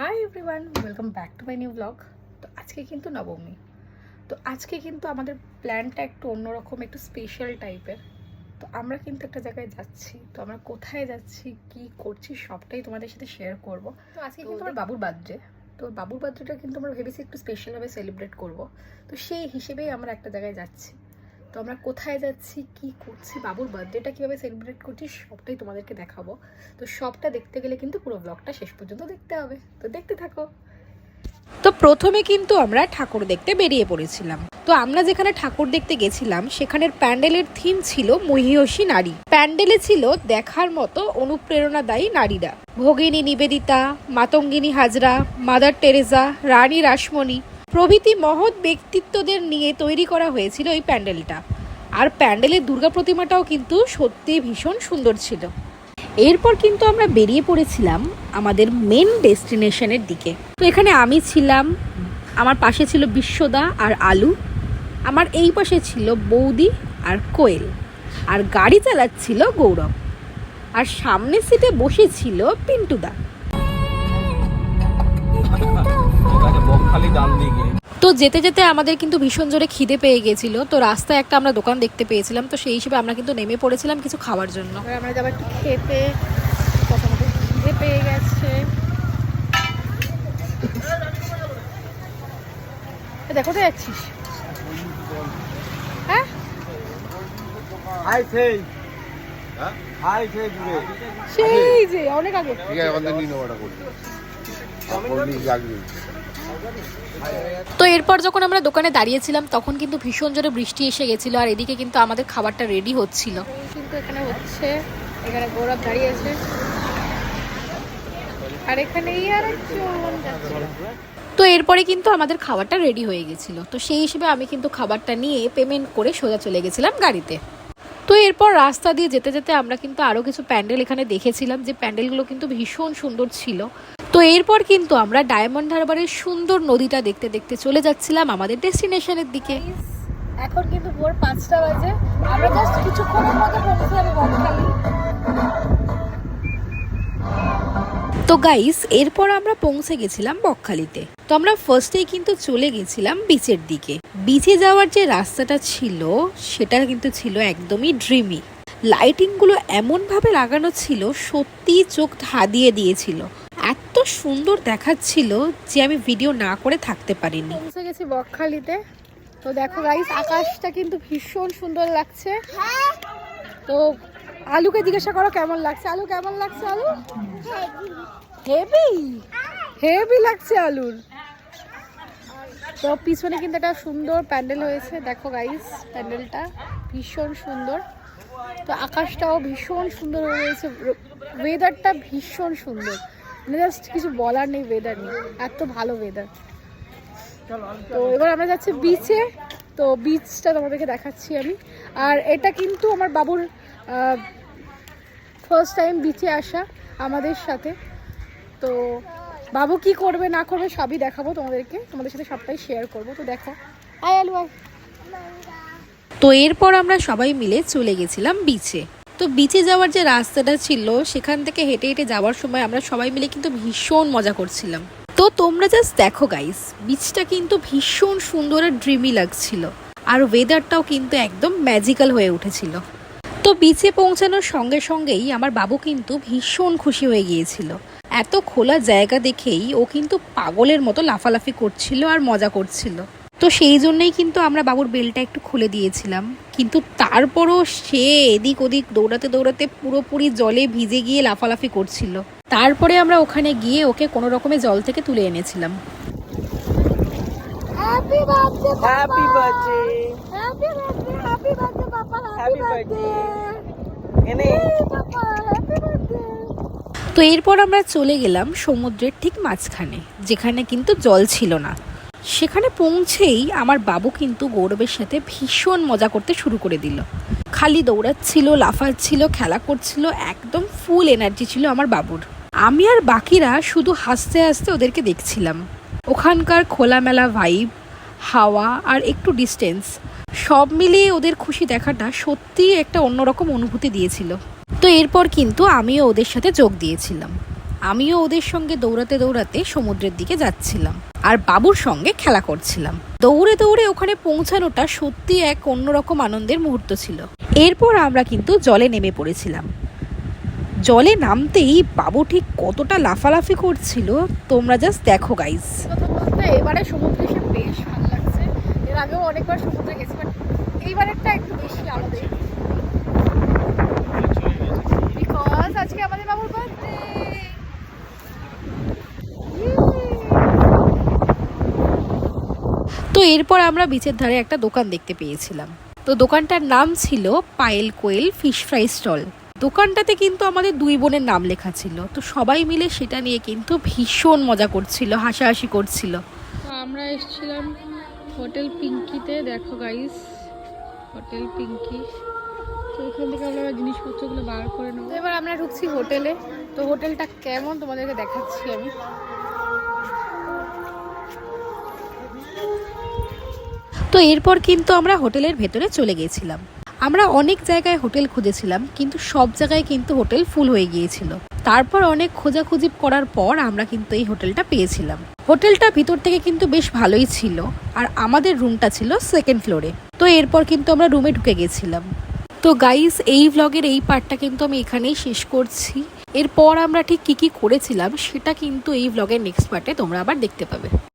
Hi everyone welcome back to my new blog তো আজকে কিন্তু নবমী। তো আজকে কিন্তু আমাদের প্ল্যানটা একটু অন্যরকম, একটু স্পেশাল টাইপের তো আমরা কিন্তু একটা জায়গায় যাচ্ছি। তো আমরা কোথায় যাচ্ছি, কি করছি সবটাই তোমাদের সাথে শেয়ার করব। তো আজকে কিন্তু আমার বাবুর বার্থডে তো বাবুর বার্থডেটা কিন্তু আমরা ভেবেছি একটু স্পেশালভাবে সেলিব্রেট করব। তো সেই হিসেবেই আমরা একটা জায়গায় যাচ্ছি। তো আমরা কোথায় যাচ্ছি, কি করছি, বাবুর বার্থডেটা কীভাবে সেলিব্রেট করছি সবটাই তোমাদেরকে দেখাবো। তো সবটা দেখতে গেলে কিন্তু পুরো ব্লগটা শেষ পর্যন্ত দেখতে হবে। তো দেখতে থাকো। তো প্রথমে কিন্তু আমরা ঠাকুর দেখতে বেরিয়ে পড়েছিলাম। তো আমরা যেখানে ঠাকুর দেখতে গেছিলাম, সেখানের প্যান্ডেলের থিম ছিল মহিয়সী নারী। প্যান্ডেলে ছিল দেখার মতো অনুপ্রেরণাদায়ী নারীরা। ভগিনী নিবেদিতা, মাতঙ্গিনী হাজরা, মাদার টেরেজা রানী রাসমণি প্রভৃতি মহৎ ব্যক্তিত্বদের নিয়ে তৈরি করা হয়েছিল এই প্যান্ডেলটা। আর প্যান্ডেলের দুর্গা প্রতিমাটাও কিন্তু সত্যি ভীষণ সুন্দর ছিল। এরপর কিন্তু আমরা বেরিয়ে পড়েছিলাম আমাদের মেন ডেস্টিনেশনের দিকে। তো এখানে আমি ছিলাম, আমার পাশে ছিল বিশ্বদা আর আলু, আমার এই পাশে ছিল বৌদি আর কোয়েল, আর গাড়ি চালাচ্ছিল গৌরব, আর সামনের সিটে বসেছিল পিন্টুদা। বকখালি ডান দিকে। তো যেতে যেতে আমাদের কিন্তু ভীষণ জোরে খিদে পেয়ে গেছিল। তো রাস্তায় একটা আমরা দোকান দেখতে পেয়েছিলাম। তো সেই হিসেবে আমরা কিন্তু নেমে পড়েছিলাম কিছু খাওয়ার জন্য। আমরা যাব একটু খেতে। খিদে পেয়ে গেছে। দেখো তো যাচ্ছিস? হ্যাঁ? হাই সেই। হাই সেই দূরে। সেই যে অনেক আগে। ঠিক আছে তো এরপর যখন আমরা দোকানে দাঁড়িয়েছিলাম তখন কিন্তু ভীষণ জোরে বৃষ্টি এসে গেছিল আর এদিকে কিন্তু আমাদের খাবারটা রেডি হচ্ছিল। কিন্তু এখানে হচ্ছে এখানে গৌরব দাঁড়িয়ে আছে। আর এখানে। তো এরপরে কিন্তু আমাদের খাবারটা রেডি হয়ে গেছিল। তো সেই হিসেবে আমি কিন্তু খাবারটা নিয়ে পেমেন্ট করে সোজা চলে গেছিলাম গাড়িতে। তো এরপর রাস্তা দিয়ে যেতে যেতে আমরা কিন্তু আরও কিছু প্যান্ডেল এখানে দেখেছিলাম যে প্যান্ডেলগুলো কিন্তু ভীষণ সুন্দর ছিল। তো এরপর কিন্তু আমরা ডায়মন্ড হারবারের সুন্দর নদীটা দেখতে দেখতে চলে যাচ্ছিলাম আমাদের ডেস্টিনেশনের দিকে। এখন কিন্তু ভোর পাঁচটা বাজে। আমরা জাস্ট কিছুক্ষণের মধ্যে পৌঁছে যাব বকখালি তো গাইস এরপর আমরা পৌঁছে গেছিলাম বকখালিতে। তো আমরা ফার্স্টেই কিন্তু চলে গেছিলাম বিচের দিকে। বিচে যাওয়ার যে রাস্তাটা ছিল সেটা কিন্তু ছিল একদমই ড্রিমি লাইটিংগুলো এমনভাবে লাগানো ছিল সত্যি চোখ ধাঁধিয়ে দিয়েছিল। এত সুন্দর দেখাচ্ছিল যে আমি ভিডিও না করে থাকতে পারিনি। পৌঁছে গেছি বকখালিতে। তো দেখো গাইস আকাশটা কিন্তু ভীষণ সুন্দর লাগছে। তো আলুকে জিজ্ঞাসা করো কেমন লাগছে? আলু কেমন লাগছে আলু? হেভি হেভি লাগছে আলুর। তো পিছনে কিন্তু একটা সুন্দর প্যান্ডেল হয়েছে। দেখো গাইস প্যান্ডেলটা ভীষণ সুন্দর। তো আকাশটাও ভীষণ সুন্দর হয়েছে ওয়েদারটা ভীষণ সুন্দর। জাস্ট কিছু বলার নেই ওয়েদার নিয়ে এত ভালো ওয়েদার তো এবার আমরা যাচ্ছি বিচে তো বিচটা তোমাদেরকে দেখাচ্ছি আমি। আর এটা কিন্তু আমার বাবুর ফার্স্ট টাইম বিচে আসা আমাদের সাথে। তো বাবু কি করবে, না করবে সবই দেখাবো তোমাদেরকে। তোমাদের সাথে সবটাই শেয়ার করব। তো দেখো। আয় আলু, আয়। তো এরপর আমরা সবাই মিলে চলে গেছিলাম বিচে তো বিচে যাওয়ার যে রাস্তাটা ছিল, সেখান থেকে হেঁটে হেঁটে যাওয়ার সময় আমরা সবাই মিলে কিন্তু ভীষণ মজা করছিলাম। তো তোমরা জাস্ট দেখো গাইস বিচটা কিন্তু ভীষণ সুন্দর আর ড্রিমি লাগছিল। আর ওয়েদারটাও কিন্তু একদম ম্যাজিক্যাল হয়ে উঠেছিল। তো বিচে পৌঁছানোর সঙ্গে সঙ্গেই আমার বাবু কিন্তু ভীষণ খুশি হয়ে গিয়েছিল। এত খোলা জায়গা দেখেই ও কিন্তু পাগলের মতো লাফালাফি করছিল আর মজা করছিল। তো সেই জন্যই কিন্তু আমরা বাবুর বেলটা একটু খুলে দিয়েছিলাম। কিন্তু তারপরও সে এদিক ওদিক দৌড়াতে দৌড়াতে পুরোপুরি জলে ভিজে গিয়ে লাফালাফি করছিল। তারপরে আমরা ওখানে গিয়ে ওকে কোনো রকমে জল থেকে তুলে এনেছিলাম। Happy birthday happy birthday happy birthday happy birthday papa Happy birthday. এনে পাপা হ্যাপি বার্থডে তো এরপর আমরা চলে গেলাম সমুদ্রের ঠিক মাঝখানে যেখানে কিন্তু জল ছিল না। সেখানে পৌঁছেই আমার বাবু কিন্তু গৌরবের সাথে ভীষণ মজা করতে শুরু করে দিল। খালি দৌড়াচ্ছিল, লাফাচ্ছিল, খেলা করছিল, একদম ফুল এনার্জি ছিল আমার বাবুর। আমি আর বাকিরা শুধু হাসতে হাসতে ওদেরকে দেখছিলাম। ওখানকার খোলামেলা ভাইব হাওয়া আর একটু ডিস্টেন্স সব মিলিয়ে ওদের খুশি দেখাটা সত্যিই একটা অন্যরকম অনুভূতি দিয়েছিল। তো এরপর কিন্তু আমিও ওদের সাথে যোগ দিয়েছিলাম। আমিও ওদের সঙ্গে দৌড়াতে দৌড়াতে সমুদ্রের দিকে যাচ্ছিলাম। আর বাবুর সঙ্গে খেলা করছিলাম। দৌড়ে দৌড়ে ওখানে পৌঁছানোটা সত্যি এক অন্যরকম আনন্দের মুহূর্ত ছিল। এরপর আমরা কিন্তু জলে নেমে পড়েছিলাম। জলে নামতেই বাবু ঠিক কতটা লাফালাফি করছিল, তোমরা জাস্ট দেখো গাইস এবারে সমুদ্রে এসে বেশ ভালো লাগছে। এর আগেও অনেকবার সমুদ্রে গেছি বাট এইবারেরটা একটু বেশি আলাদা। বিকজ আজকে আমাদের বাবুর বার্থডে তো এরপর আমরা বিচের ধারে একটা দোকান দেখতে পেয়েছিলাম। তো দোকানটার নাম ছিল Payel Koyel fish fry stall. দোকানটাতে কিন্তু আমাদের দুই বোনের নাম লেখা ছিল। তো সবাই মিলে সেটা নিয়ে কিন্তু ভীষণ মজা করছিল হাসাহাসি করছিল। তো আমরা এসেছিলাম হোটেল পিঙ্কিতে। দেখো গাইস হোটেল পিঙ্কি। তো এখান থেকে আমরা জিনিসপত্রগুলো বার করে নেব। এবার আমরা ঢুকছি হোটেলে। তো হোটেলটা কেমন তোমাদেরকে দেখাচ্ছি আমি। তো এরপর কিন্তু আমরা হোটেলের ভেতরে চলে গিয়েছিলাম। আমরা অনেক জায়গায় হোটেল খুঁজেছিলাম, কিন্তু সব জায়গায় কিন্তু হোটেল ফুল হয়ে গিয়েছিল। তারপর অনেক খোঁজাখুঁজি করার পর আমরা কিন্তু এই হোটেলটা পেয়েছিলাম। হোটেলটা ভিতর থেকে কিন্তু বেশ ভালোই ছিল, আর আমাদের রুমটা ছিল সেকেন্ড ফ্লোরে তো এরপর কিন্তু আমরা রুমে ঢুকে গেছিলাম। তো গাইস এই ভ্লগের এই পার্টটা কিন্তু আমি এখানেই শেষ করছি। এরপর আমরা ঠিক কী কী করেছিলাম, সেটা কিন্তু এই ভ্লগের নেক্সট পার্টে তোমরা আবার দেখতে পাবে।